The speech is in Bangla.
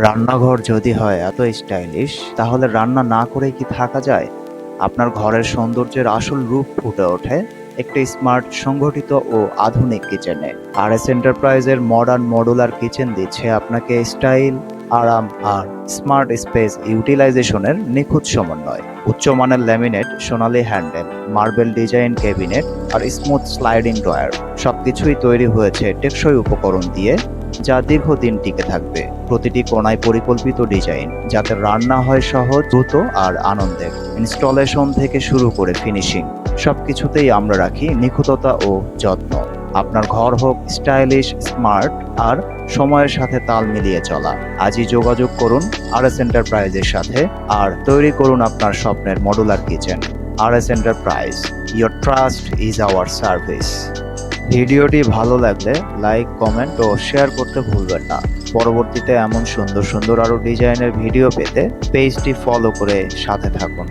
রান্নাঘর যদি হয়, এত স্টাইলিশ তাহলে রান্না না করে কি থাকা যায়? আপনার ঘরের সৌন্দর্যের আসল রূপ ফুটে ওঠে একটি স্মার্ট সংগঠিত ও আধুনিক কিচেনে আর এস এন্টারপ্রাইজের মডার্ন মডুলার কিচেন দিচ্ছে আপনাকে স্টাইল আরাম আর স্মার্ট স্পেস ইউটিলাইজেশনের নিখুঁত সমন্বয়। উচ্চমানের ল্যামিনেট সোনালি হ্যান্ডেল মার্বেল ডিজাইন ক্যাবিনেট আর স্মুথ স্লাইডিং ড্রয়ার সবকিছুই তৈরি হয়েছে টেকসই উপকরণ দিয়ে। যা দীর্ঘদিন টিকে থাকবে। প্রতিটি কোণায় পরিকল্পিত ডিজাইন, যাতে রান্না হয় সহজ, দ্রুত আর আনন্দের। ইনস্টলেশন থেকে শুরু করে ফিনিশিং, সবকিছুতেই আমরা রাখি নিখুঁততা ও যত্ন। আপনার ঘর হোক স্টাইলিশ, স্মার্ট আর সময়ের সাথে তাল মিলিয়ে চলা। আজই যোগাযোগ করুন আর এস এন্টারপ্রাইজের সাথে আর তৈরি করুন আপনার স্বপ্নের modular kitchen. R S enterprise your trust is our service ভিডিওটি ভালো লাগলে লাইক, কমেন্ট ও শেয়ার করতে ভুলবেন না। পরবর্তীতে এমন সুন্দর সুন্দর আরও ডিজাইনের ভিডিও পেতে পেজটি ফলো করে সাথে থাকুন।